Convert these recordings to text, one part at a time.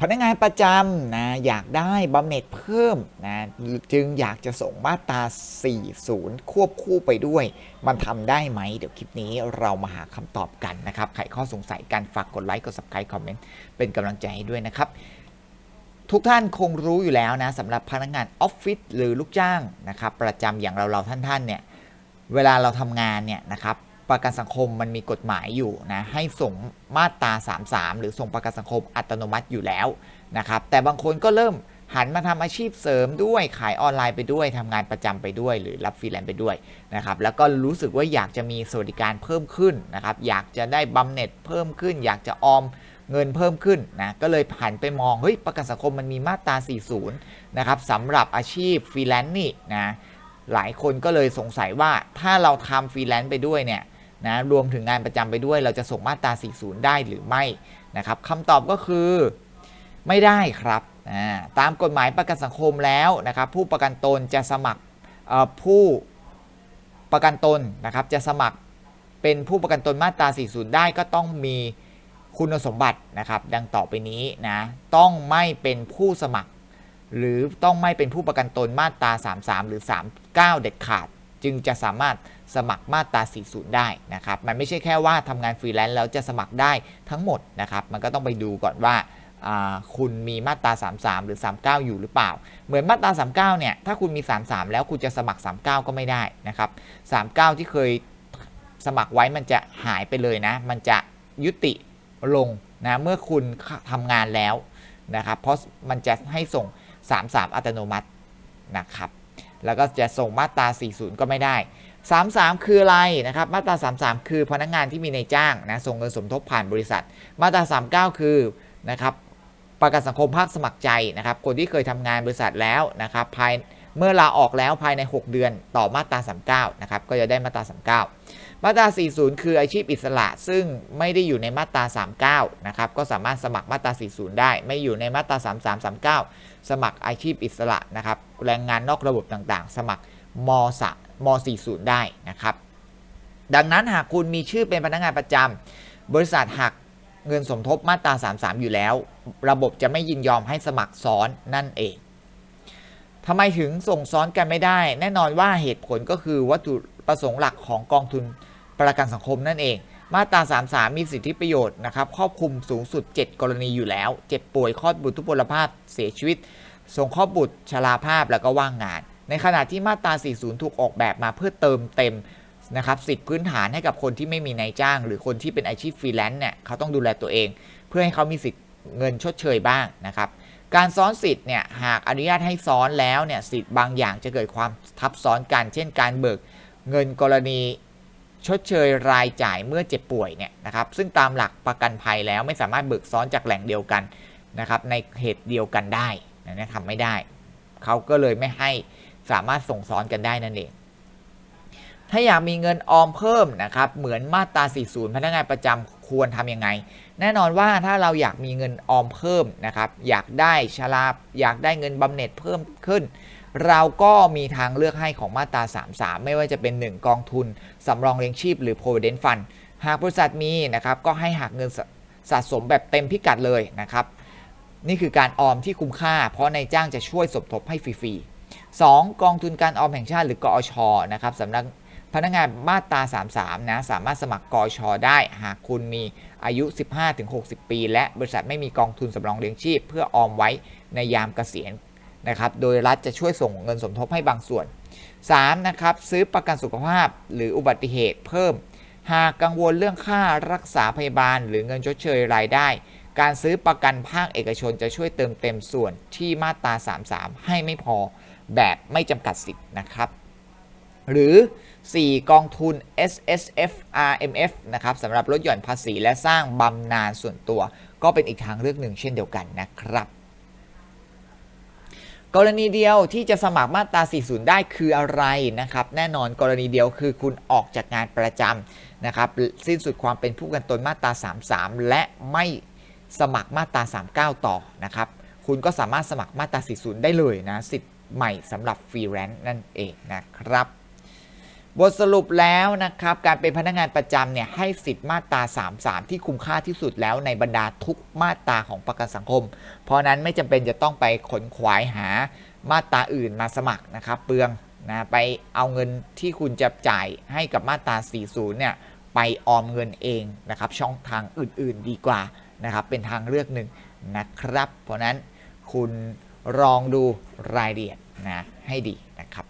พนักงานประจำนะอยากได้บำเหน็จเพิ่มนะจึงอยากจะส่งมาตรา 40 ควบคู่ไปด้วย มันทำได้ไหม เดี๋ยวคลิปนี้เรามาหาคำตอบกันนะครับไขข้อสงสัยกันฝากกดไลค์กด subscribe คอมเมนต์เป็นกำลังใจให้ด้วยนะครับ ทุกท่านคงรู้อยู่แล้วนะสำหรับพนักงานออฟฟิศหรือลูกจ้างนะครับประจำอย่างเราเราท่านๆเนี่ยเวลาเราทำงานเนี่ยนะครับ ประกันสังคมมันมีกฎหมายอยู่นะให้ส่งมาตรา 33 หรือส่งประกันสังคมอัตโนมัติอยู่แล้วนะครับแต่บางคนก็เริ่มหันมาทำอาชีพเสริมด้วยขายออนไลน์ไปด้วยทำงานประจำไปด้วย หรือรับฟรีแลนซ์ไปด้วยนะครับแล้วก็รู้สึกว่าอยากจะมีสวัสดิการเพิ่มขึ้นนะครับอยากจะได้บำเหน็จเพิ่มขึ้น อยากจะออมเงินเพิ่มขึ้นนะก็เลยผันไปมองเฮ้ยประกันสังคมมันมีมาตรา 40 นะครับสำหรับอาชีพฟรีแลนซ์นี่นะหลายคนก็เลยสงสัยว่าถ้าเราทำฟรีแลนซ์ไปด้วยเนี่ย นะรวมถึงงานประจำไปด้วย เราจะส่งมาตรา 40 ได้หรือไม่นะครับคำตอบก็คือไม่ได้ครับตามกฎหมายประกันสังคมแล้วนะครับผู้ประกันตนจะสมัครผู้ประกันตนนะครับจะสมัครเป็นผู้ประกันตนมาตรา 40 ได้ก็ต้องมีคุณสมบัตินะครับดังต่อไปนี้นะต้องไม่เป็นผู้สมัคร หรือต้องไม่เป็นผู้ประกันตนมาตรา 33 หรือ 39 เด็ดขาด จึงจะสามารถสมัครมาตรา40 ได้นะครับ มันไม่ใช่แค่ว่าทำงานฟรีแลนซ์แล้วจะสมัครได้ทั้งหมดนะครับ มันก็ต้องไปดูก่อนว่าอ่าคุณมีมาตรา 33 หรือ 39 อยู่หรือเปล่า เหมือนมาตรา 39 เนี่ย ถ้าคุณมี 33 แล้วคุณจะสมัคร 39 ก็ไม่ได้นะครับ 39 ที่เคยสมัครไว้มันจะหายไปเลยนะ มันจะยุติลงนะเมื่อคุณทำงานแล้วนะครับ เพราะมันจะให้ส่ง 33 อัตโนมัตินะครับ แล้วก็จะส่งมาตรา 40 ก็ไม่ได้ 33 คืออะไรนะครับ มาตรา 33 คือพนักงานที่มีในจ้างนะส่งเงินสมทบผ่านบริษัท มาตรา 39 คือนะครับประกันสังคมภาคสมัครใจนะครับ คนที่เคยทำงานบริษัทแล้วนะครับภาย เมื่อลาออกแล้วภายใน 6 เดือนต่อมาตรา 39 นะครับ ก็จะได้มาตรา 39 มาตรา 40 คืออาชีพอิสระซึ่งไม่ได้อยู่ในมาตรา 39 นะครับ ก็สามารถสมัครมาตรา 40 ได้ ไม่อยู่ในมาตรา 33 39 สมัครอาชีพอิสระนะครับ แรงงานนอกระบบต่างๆ สมัครมสม 40 ได้นะครับ ดังนั้นหากคุณมีชื่อเป็นพนักงานประจำบริษัทหักเงินสมทบมาตรา 33 อยู่แล้ว ระบบจะไม่ยินยอมให้สมัครซ้อนนั่นเอง ทำไมถึงส่งซ้อนกันไม่ได้ แน่นอนว่าเหตุผลก็คือวัตถุประสงค์หลักของกองทุนประกันสังคมนั่นเอง มาตรา 33 มีสิทธิประโยชน์นะครับครอบคลุมสูงสุด 7 กรณีอยู่แล้ว เจ็บป่วยคลอดบุตรทุพพลภาพเสียชีวิตส่งคลอดบุตรชราภาพแล้วก็ว่างงาน ในขณะที่มาตรา 40 ถูกออกแบบมาเพื่อเติมเต็มนะครับสิทธิพื้นฐานให้กับคนที่ไม่มีนายจ้าง หรือคนที่เป็นอาชีพฟรีแลนซ์เนี่ยเขาต้องดูแลตัวเอง เพื่อให้เขามีสิทธิเงินชดเชยบ้างนะครับ การซ้อนสิทธิ์เนี่ยหากอนุญาตให้ซ้อนแล้วเนี่ยสิทธิ์บางอย่างจะเกิดความทับซ้อนกัน เช่น การเบิกเงินกรณีชดเชยรายจ่ายเมื่อเจ็บป่วยเนี่ยนะครับซึ่งตามหลักประกันภัยแล้วไม่สามารถเบิกซ้อนจากแหล่งเดียวกันนะครับในเหตุเดียวกันได้นะทำไม่ได้ เขาก็เลยไม่ให้สามารถส่งซ้อนกันได้นั่นเอง ถ้าอยากมีเงินออมเพิ่มนะครับเหมือนมาตรา 40 พนักงานประจำ ควรทำยังไง แน่นอนว่าถ้าเราอยากมีเงินออมเพิ่มนะครับ อยากได้ชราอยากได้เงินบำเหน็จเพิ่มขึ้น เราก็มีทางเลือกให้ของมาตรา 33 ไม่ว่าจะเป็น 1 กองทุนสำรองเลี้ยงชีพหรือ provident fund หากบริษัทมีนะครับก็ให้หักเงินสสะสมแบบเต็มพิกัดเลยนะครับ นี่คือการออมที่คุ้มค่า เพราะนายจ้างจะช่วยสมทบให้ฟรีๆ 2. กองทุนการออมแห่งชาติหรือกอชนะครับสำนัก พนักงานมาตรา 33 นะ สามารถสมัครกอชอได้ หากคุณมีอายุ 15-60 ปี และบริษัทไม่มีกองทุนสำรองเลี้ยงชีพ เพื่อออมไว้ในยามเกษียณนะครับ โดยรัฐจะช่วยส่งเงินสมทบให้บางส่วน 3. นะครับ ซื้อประกันสุขภาพหรืออุบัติเหตุเพิ่ม หากกังวลเรื่องค่ารักษาพยาบาล หรือเงินชดเชยรายได้ การซื้อประกันภาคเอกชนจะช่วยเติมเต็มส่วนที่มาตรา 33 ให้ไม่พอแบบไม่จำกัดสิทธิ์นะครับ หรือ 4 กองทุน S S F R M F นะครับสำหรับลดหย่อนภาษีและสร้างบำนาญส่วนตัว ก็เป็นอีกทางเลือกหนึ่งเช่นเดียวกันนะครับ กรณีเดียวที่จะสมัครมาตรา 40 ได้คืออะไรนะครับ แน่นอนกรณีเดียวคือคุณออกจากงานประจำนะครับสิ้นสุดความเป็นผู้กันตนมาตรา 33 และไม่สมัครมาตรา 39 ต่อนะครับ คุณก็สามารถสมัครมาตรา 40 ได้เลยนะ สิทธิ์ใหม่สำหรับฟรีแลนซ์นั่นเองนะครับ บทสรุปแล้วนะครับ การเป็นพนักงานประจำเนี่ยให้สิทธิ์มาตรา 33 ที่คุ้มค่าที่สุดแล้วในบรรดาทุกมาตราของประกันสังคม เพราะนั้นไม่จำเป็นจะต้องไปขนขวายหามาตราอื่นมาสมัครนะครับ เปลืองนะไปเอาเงินที่คุณจะจ่ายให้กับมาตรา 40 เนี่ยไปออมเงินเองนะครับ ช่องทางอื่นๆดีกว่านะครับ เป็นทางเลือกหนึ่งนะครับ เพราะนั้นคุณลองดูรายละเอียดนะให้ดีนะครับ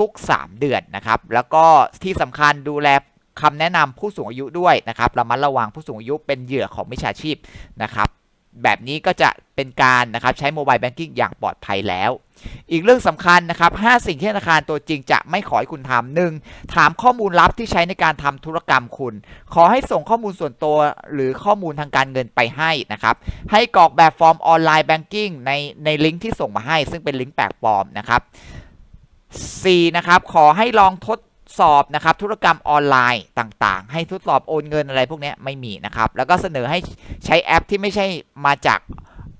ทุกๆ 3 เดือนนะครับ แล้วก็ที่สำคัญดูแลคำแนะนำผู้สูงอายุด้วยนะครับระมัดระวังผู้สูงอายุเป็นเหยื่อของมิจฉาชีพนะครับแบบนี้ก็จะเป็นการนะครับใช้โมบายแบงกิ้งอย่างปลอดภัยแล้ว อีกเรื่องสำคัญนะครับ 5 สิ่งที่ธนาคารตัวจริงจะไม่ขอให้คุณทำหนึ่งถามข้อมูลลับที่ใช้ในการทำธุรกรรมคุณ ขอให้ส่งข้อมูลส่วนตัวหรือข้อมูลทางการเงินไปให้นะครับ ให้กรอกแบบฟอร์มออนไลน์แบงกิ้งในในลิงก์ที่ส่งมาให้ ซึ่งเป็นลิงก์แปลกปลอมนะครับ 4. นะครับขอให้ลองทดสอบนะครับธุรกรรมออนไลน์ต่างๆ ให้ทดสอบโอนเงินอะไรพวกนี้ไม่มีนะครับ แล้วก็เสนอให้ใช้แอปที่ไม่ใช่มาจาก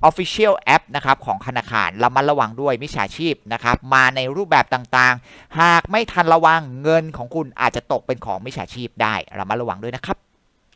Official App นะครับของธนาคารระมัดระวังด้วยมิจฉาชีพนะครับมาในรูปแบบต่างๆ หากไม่ทันระวังเงินของคุณอาจจะตกเป็นของมิจฉาชีพได้ระมัดระวังด้วยนะครับ